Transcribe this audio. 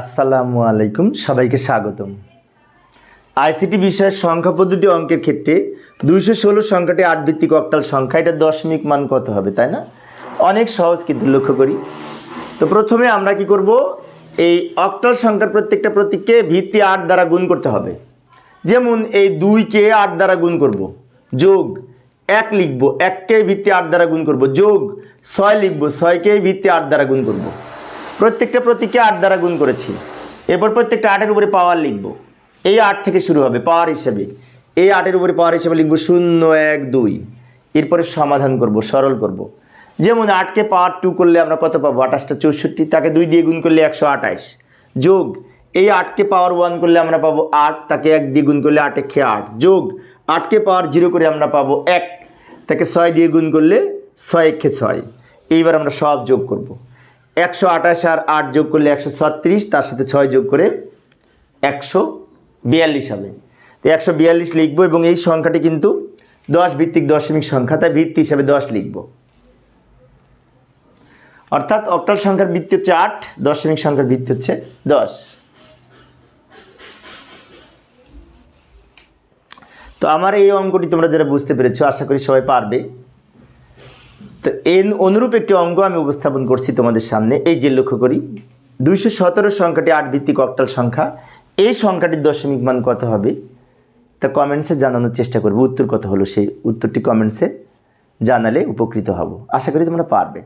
আসসালামু আলাইকুম, সবাইকে স্বাগতম। আইসিটি বিষয়ের সংখ্যা পদ্ধতি অঙ্কের ক্ষেত্রে দুইশো ষোলো সংখ্যাটি আট ভিত্তিক অক্টাল সংখ্যা, এটা দশমিক মান কত হবে, তাই না? অনেক সহজ কিন্তু লক্ষ্য করি। তো প্রথমে আমরা কি করব? এই অক্টাল সংখ্যার প্রত্যেকটা প্রতীককে ভিত্তি আট দ্বারা গুণ করতে হবে। যেমন এই দুইকে আট দ্বারা গুণ করব। যোগ এক লিখব, এককে ভিত্তি আট দ্বারা গুণ করব। যোগ ছয় লিখব, ছয়কে ভিত্তি আট দ্বারা গুণ করব। প্রত্যেকটা প্রতীককে আট দ্বারা গুণ করেছি। এরপর প্রত্যেকটা আটের উপরে পাওয়ার লিখব। এই আট থেকে শুরু হবে পাওয়ার হিসেবে। এই আটের উপরে পাওয়ার হিসেবে লিখব শূন্য, এক, দুই। এরপরে সমাধান করব, সরল করব। যেমন আটকে পাওয়ার টু করলে আমরা কত পাবো? আঠাশটা চৌষট্টি, তাকে দুই দিয়ে গুণ করলে একশো আঠাশ। যোগ, এই আটকে পাওয়ার ওয়ান করলে আমরা পাবো আট, তাকে এক দিয়ে গুণ করলে আট, একে আট। যোগ, আটকে পাওয়ার জিরো করে আমরা পাবো এক, তাকে ছয় দিয়ে গুণ করলে ছয়, একে ছয়। এইবার আমরা সব যোগ করব। একশো আঠাশ আর আট যোগ করলে একশো ছত্রিশ, তার সাথে ছয় যোগ করে একশো বিয়াল্লিশ হবে। তো একশো বিয়াল্লিশ লিখব এবং এই সংখ্যাটি কিন্তু দশ ভিত্তিক দশমিক সংখ্যা, তাই ভিত্তি হিসাবে দশ লিখব। অর্থাৎ অক্টাল সংখ্যার ভিত্তি হচ্ছে আট, দশমিক সংখ্যার ভিত্তি হচ্ছে দশ। তো আমার এই অঙ্কটি তোমরা যারা বুঝতে পেরেছ, আশা করি সবাই পারবে। তো এন অনুরূপ একটি অঙ্গ আমি উপস্থাপন করছি তোমাদের সামনে। এই যে লক্ষ্য করি, দুইশো সতেরো সংখ্যাটি আট ভিত্তিক অক্টাল সংখ্যা। এই সংখ্যাটির দশমিক মান কত হবে? তা কমেন্টসে জানানোর চেষ্টা করব। উত্তর কত হলো? সেই উত্তরটি কমেন্টসে জানালে উপকৃত হব। আশা করি তোমরা পারবে।